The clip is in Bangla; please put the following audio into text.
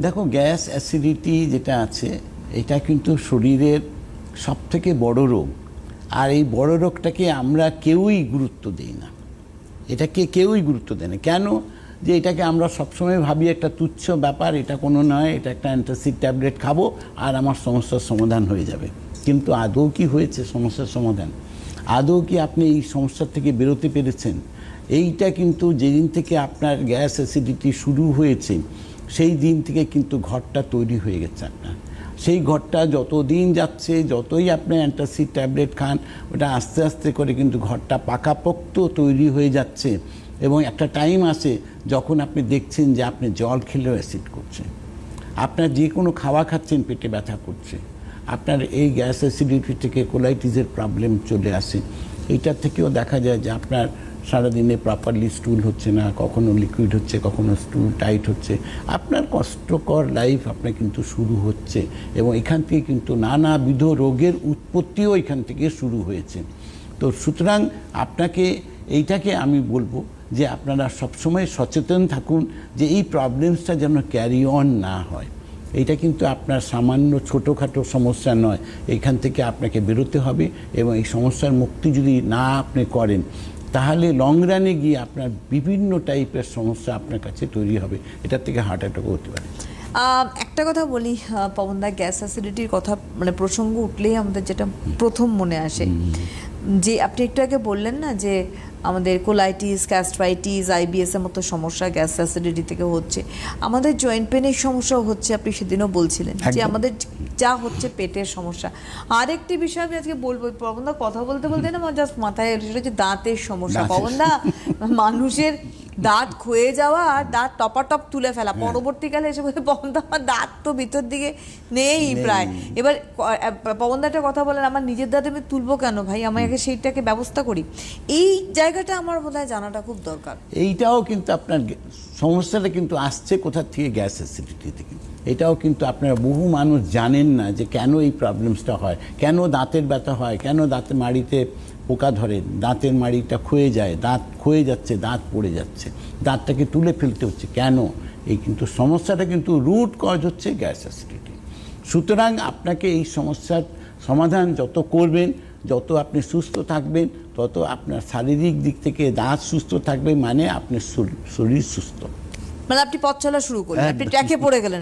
দেখো, গ্যাস অ্যাসিডিটি যেটা আছে, এটা কিন্তু শরীরের সব থেকে বড় রোগ। আর এই বড় রোগটাকে আমরা কেউই গুরুত্ব দিই না। এটাকে কেউই গুরুত্ব দেয় না। কেন? যে এটাকে আমরা সবসময় ভাবি, একটা তুচ্ছ ব্যাপার, এটা কোনো নয়, এটা একটা অ্যান্টাসিড ট্যাবলেট খাব, আর আমার সমস্যার সমাধান হয়ে যাবে। কিন্তু আদৌ কি হয়েছে সমস্যার সমাধান? আদৌ কি আপনি এই সমস্যার থেকে বেরোতে পেরেছেন? এইটা কিন্তু যেদিন থেকে আপনার গ্যাস অ্যাসিডিটি শুরু হয়েছে সেই দিন থেকে কিন্তু ঘরটা তৈরি হয়ে গেছে আপনার। সেই ঘরটা যত দিন যাচ্ছে, যতই আপনি অ্যান্টাসিড ট্যাবলেট খান, ওটা আস্তে আস্তে করে কিন্তু ঘরটা পাকাপোক্ত তৈরি হয়ে যাচ্ছে এবং একটা টাইম আসে যখন আপনি দেখছেন যে আপনি জল খেলেও অ্যাসিড করছে আপনার যে কোনো খাওয়া খাচ্ছেন, পেটে ব্যথা করছে। আপনার এই গ্যাস অ্যাসিডিটি থেকে কোলাইটিসের প্রবলেম চলে আসে। এইটার থেকেও দেখা যায় যে আপনার সারাদিনে প্রপারলি স্টুল হচ্ছে না, কখনো লিকুইড হচ্ছে, কখনো স্টুল টাইট হচ্ছে। আপনার কষ্টকর লাইফ আপনার কিন্তু শুরু হচ্ছে এবং এখান থেকে কিন্তু নানাবিধ রোগের উৎপত্তিও এখান থেকে শুরু হয়েছে। তো সুতরাং আপনাকে, এইটাকে আমি বলব যে আপনারা সবসময় সচেতন থাকুন যে এই প্রবলেমসটা যেন ক্যারি অন না হয়। এইটা কিন্তু আপনার সামান্য ছোটোখাটো সমস্যা নয়। এখান থেকে আপনাকে বেরোতে হবে এবং এই সমস্যার মুক্তি যদি না আপনি করেন তাহলে লং রানে গিয়ে আপনার বিভিন্ন টাইপের সমস্যা আপনার কাছে তৈরি হবে। এটার থেকে হার্ট অ্যাটাকও হতে পারে। একটা কথা বলি পবন পবনদা গ্যাস অ্যাসিডিটির কথা মানে প্রসঙ্গ উঠলেই আমাদের যেটা প্রথম মনে আসে। যে আপনি একটু আগে বললেন না যে আমাদের কোলাইটিস ক্যাস্ট্রাইটিস আইবিএস এর মতো সমস্যা গ্যাস অ্যাসিডিটি থেকে হচ্ছে। আমাদের জয়েন্ট পেনের সমস্যাও হচ্ছে আপনি সেদিনও বলছিলেন যে আমাদের যা হচ্ছে পেটের সমস্যা। আরেকটি বিষয় আমি আজকে বলব পবনদা কথা বলতে বলতে না আমার জাস্ট মাথায় সেটা হচ্ছে দাঁতের সমস্যা। পবনদা মানুষের দাঁত খুয়ে যাওয়া আর দাঁত টপাটপ তুলে ফেলা। হ্যাঁ। পরবর্তীকালে এসে বলে পবনদা আমার দাঁত তো ভিতর দিকে নেই প্রায়। এবার পবনদাটা কথা বলেন আমার নিজের দাঁত আমি তুলবো কেন ভাই? আমি আগে সেইটাকে ব্যবস্থা করি। এই জায়গাটা আমার বোধ জানাটা খুব দরকার। এইটাও কিন্তু আপনার সমস্যাটা কিন্তু আসছে কোথা থেকে গ্যাস অ্যাসিডিটি থেকে এটাও কিন্তু আপনারা বহু মানুষ জানেন না যে কেন এই প্রবলেমসটা হয়, কেন দাঁতের ব্যথা হয়, কেন দাঁতের মাড়িতে পোকা ধরে, দাঁতের মাড়িটা ক্ষয়ে যায়, দাঁত ক্ষয়ে যাচ্ছে, দাঁত পড়ে যাচ্ছে, দাঁতটাকে তুলে ফেলতে হচ্ছে, কেন? এই কিন্তু সমস্যাটা কিন্তু রুট কজ হচ্ছে গ্যাস অ্যাসিডিটি সুতরাং আপনাকে এই সমস্যার সমাধান যত করবেন, যত আপনি সুস্থ থাকবেন, তত আপনার শারীরিক দিক থেকে দাঁত সুস্থ থাকবে মানে আপনার শরীর সুস্থ। মানে আপনি পথ চলা শুরু করলেন আপনি একদম। ট্র্যাকে পড়ে গেলেন